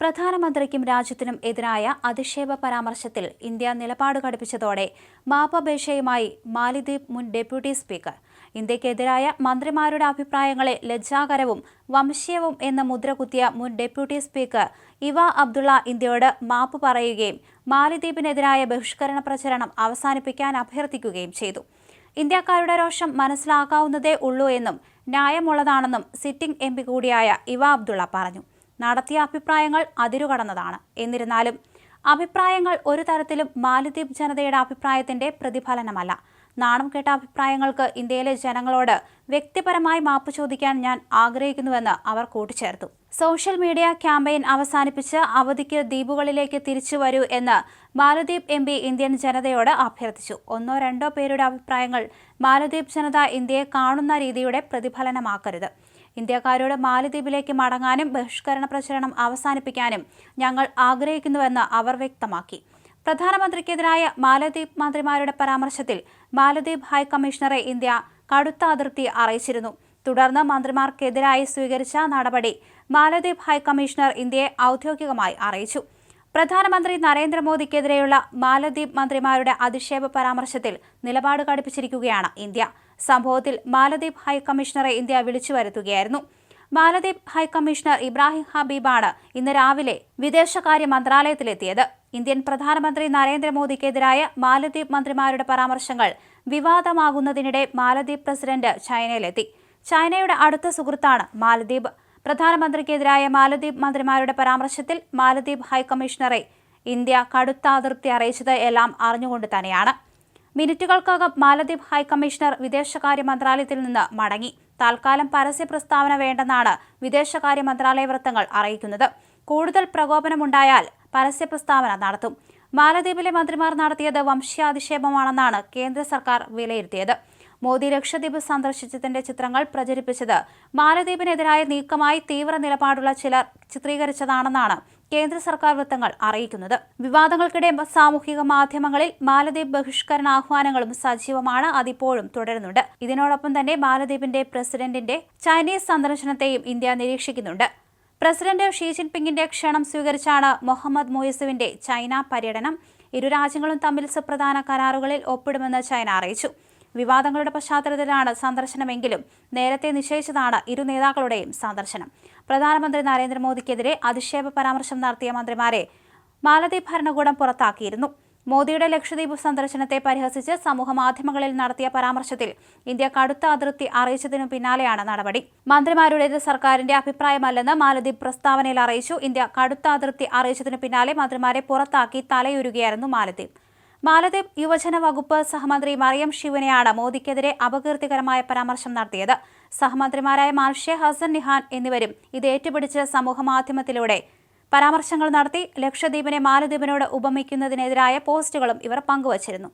പ്രധാനമന്ത്രിക്കും രാജ്യത്തിനും എതിരായ അധിക്ഷേപ പരാമർശത്തിൽ ഇന്ത്യ നിലപാട് കടുപ്പിച്ചതോടെ മാപ്പപേക്ഷയുമായി മാലിദ്വീപ് മുൻ ഡെപ്യൂട്ടി സ്പീക്കർ. ഇന്ത്യക്കെതിരായ മന്ത്രിമാരുടെ അഭിപ്രായങ്ങളെ ലജ്ജാകരവും വംശീയവും എന്ന മുദ്രകുത്തിയ മുൻ ഡെപ്യൂട്ടി സ്പീക്കർ ഇവ അബ്ദുള്ള ഇന്ത്യയോട് മാപ്പ് പറയുകയും മാലിദ്വീപിനെതിരായ ബഹിഷ്കരണ പ്രചരണം അവസാനിപ്പിക്കാൻ അഭ്യർത്ഥിക്കുകയും ചെയ്തു. ഇന്ത്യക്കാരുടെ രോഷം മനസ്സിലാക്കാവുന്നതേ ഉള്ളൂ എന്നും ന്യായമുള്ളതാണെന്നും സിറ്റിംഗ് എം കൂടിയായ ഇവ അബ്ദുള്ള പറഞ്ഞു. നടത്തിയ അഭിപ്രായങ്ങൾ അതിരുകടന്നതാണ്. എന്നിരുന്നാലും അഭിപ്രായങ്ങൾ ഒരു തരത്തിലും മാലിദ്വീപ് ജനതയുടെ അഭിപ്രായത്തിന്റെ പ്രതിഫലനമല്ല. നാണം കേട്ട അഭിപ്രായങ്ങൾക്ക് ഇന്ത്യയിലെ ജനങ്ങളോട് വ്യക്തിപരമായി മാപ്പ് ചോദിക്കാൻ ഞാൻ ആഗ്രഹിക്കുന്നുവെന്ന് അവർ കൂട്ടിച്ചേർത്തു. സോഷ്യൽ മീഡിയ ക്യാമ്പയിൻ അവസാനിപ്പിച്ച് അവധിക്ക് ദ്വീപുകളിലേക്ക് തിരിച്ചു വരൂ എന്ന് മാലദ്വീപ് എം ഇന്ത്യൻ ജനതയോട് അഭ്യർത്ഥിച്ചു. ഒന്നോ രണ്ടോ പേരുടെ അഭിപ്രായങ്ങൾ മാലദ്വീപ് ജനത ഇന്ത്യയെ കാണുന്ന രീതിയുടെ പ്രതിഫലനമാക്കരുത്. ഇന്ത്യക്കാരോട് മാലദ്വീപിലേക്ക് മടങ്ങാനും ബഹിഷ്കരണ പ്രചരണം അവസാനിപ്പിക്കാനും ഞങ്ങൾ ആഗ്രഹിക്കുന്നുവെന്ന് അവർ വ്യക്തമാക്കി. പ്രധാനമന്ത്രിക്കെതിരായ മാലദ്വീപ് മന്ത്രിമാരുടെ പരാമർശത്തിൽ മാലദ്വീപ് ഹൈക്കമ്മീഷണറെ ഇന്ത്യ കടുത്ത അതിർത്തി അറിയിച്ചിരുന്നു. തുടർന്ന് മന്ത്രിമാർക്കെതിരായി സ്വീകരിച്ച നടപടി മാലദ്വീപ് ഹൈക്കമ്മീഷണർ ഇന്ത്യയെ ഔദ്യോഗികമായി അറിയിച്ചു. പ്രധാനമന്ത്രി നരേന്ദ്രമോദിക്കെതിരെയുള്ള മാലദ്വീപ് മന്ത്രിമാരുടെ അധിക്ഷേപ പരാമർശത്തിൽ നിലപാട് കടുപ്പിച്ചിരിക്കുകയാണ് ഇന്ത്യ. സംഭവത്തിൽ മാലദ്വീപ് ഹൈക്കമ്മീഷണറെ ഇന്ത്യ വിളിച്ചു വരുത്തുകയായിരുന്നു. മാലദ്വീപ് ഹൈക്കമ്മീഷണർ ഇബ്രാഹിം ഹബീബാണ് ഇന്ന് രാവിലെ വിദേശകാര്യ മന്ത്രാലയത്തിലെത്തിയത്. ഇന്ത്യൻ പ്രധാനമന്ത്രി നരേന്ദ്രമോദിക്കെതിരായ മാലദ്വീപ് മന്ത്രിമാരുടെ പരാമർശങ്ങൾ വിവാദമാകുന്നതിനിടെ മാലദ്വീപ് പ്രസിഡന്റ് ചൈനയിലെത്തി. ചൈനയുടെ അടുത്ത സുഹൃത്താണ് മാലദ്വീപ്. പ്രധാനമന്ത്രിക്കെതിരായ മാലദ്വീപ് മന്ത്രിമാരുടെ പരാമർശത്തിൽ മാലദ്വീപ് ഹൈക്കമ്മീഷണറെ ഇന്ത്യ കടുത്ത അതൃപ്തി അറിയിച്ചത് എല്ലാം അറിഞ്ഞുകൊണ്ട് തന്നെയാണ്. മിനിറ്റുകൾക്കകം മാലദ്വീപ് ഹൈക്കമ്മീഷണർ വിദേശകാര്യ മന്ത്രാലയത്തിൽ നിന്ന് മടങ്ങി. താൽക്കാലം പരസ്യ പ്രസ്താവന വേണ്ടെന്നാണ് വിദേശകാര്യ മന്ത്രാലയ വൃത്തങ്ങൾ അറിയിക്കുന്നത്. കൂടുതൽ പ്രകോപനമുണ്ടായാൽ പരസ്യ പ്രസ്താവന നടത്തും. മാലദ്വീപിലെ മന്ത്രിമാർ നടത്തിയത് വംശീയാധിക്ഷേപമാണെന്നാണ് കേന്ദ്ര സർക്കാർ വിലയിരുത്തിയത്. മോദി ലക്ഷദ്വീപ് സന്ദർശിച്ചതിന്റെ ചിത്രങ്ങൾ പ്രചരിപ്പിച്ചത് മാലദ്വീപിനെതിരായ നീക്കമായി തീവ്ര നിലപാടുള്ള ചിലർ ചിത്രീകരിച്ചതാണെന്നാണ് കേന്ദ്ര സർക്കാർ വൃത്തങ്ങൾ അറിയിക്കുന്നത്. വിവാദങ്ങൾക്കിടെ സാമൂഹിക മാധ്യമങ്ങളിൽ മാലദ്വീപ് ബഹിഷ്കരണ ആഹ്വാനങ്ങളും സജീവമാണ് അതിപ്പോഴും തുടരുന്നുണ്ട്. ഇതിനോടൊപ്പം തന്നെ മാലദ്വീപിന്റെ പ്രസിഡന്റിന്റെ ചൈനീസ് സന്ദർശനത്തെയും ഇന്ത്യ നിരീക്ഷിക്കുന്നുണ്ട്. പ്രസിഡന്റ് ഷീ ജിൻപിങ്ങിന്റെ ക്ഷണം സ്വീകരിച്ചാണ് മുഹമ്മദ് മൊയ്സുവിന്റെ ചൈന പര്യടനം. ഇരു രാജ്യങ്ങളും തമ്മിൽ സുപ്രധാന കരാറുകളിൽ ഒപ്പിടുമെന്ന് ചൈന അറിയിച്ചു. വിവാദങ്ങളുടെ പശ്ചാത്തലത്തിലാണ് സന്ദർശനമെങ്കിലും നേരത്തെ നിശ്ചയിച്ചതാണ് ഇരു നേതാക്കളുടെയും സന്ദർശനം. പ്രധാനമന്ത്രി നരേന്ദ്രമോദിക്കെതിരെ അധിക്ഷേപ പരാമർശം നടത്തിയ മന്ത്രിമാരെ മാലദ്വീപ് ഭരണകൂടം പുറത്താക്കിയിരുന്നു. മോദിയുടെ ലക്ഷദ്വീപ് സന്ദർശനത്തെ പരിഹസിച്ച് സമൂഹമാധ്യമങ്ങളിൽ നടത്തിയ പരാമർശത്തിൽ ഇന്ത്യ കടുത്ത അതിർത്തി അറിയിച്ചതിനു പിന്നാലെയാണ് നടപടി. മന്ത്രിമാരുടേത് സർക്കാരിന്റെ അഭിപ്രായമല്ലെന്ന് മാലദ്വീപ് പ്രസ്താവനയിൽ അറിയിച്ചു. ഇന്ത്യ കടുത്ത അതിർത്തി അറിയിച്ചതിനു പിന്നാലെ മന്ത്രിമാരെ പുറത്താക്കി തലയുരുകയായിരുന്നു മാലദ്വീപ്. മാലദ്വീപ് യുവജന വകുപ്പ് സഹമന്ത്രി മറിയം ശിവനെയാണ് മോദിക്കെതിരെ അപകീർത്തികരമായ പരാമർശം നടത്തിയത്. സഹമന്ത്രിമാരായ മാൽഷെ ഹസൻ നിഹാൻ എന്നിവരും ഇത് ഏറ്റുപിടിച്ച് സമൂഹമാധ്യമത്തിലൂടെ പരാമർശങ്ങൾ നടത്തി ലക്ഷദ്വീപിനെ മാലദ്വീപിനോട് ഉപമിക്കുന്നതിനെതിരായ പോസ്റ്റുകളും ഇവർ പങ്കുവച്ചിരുന്നു.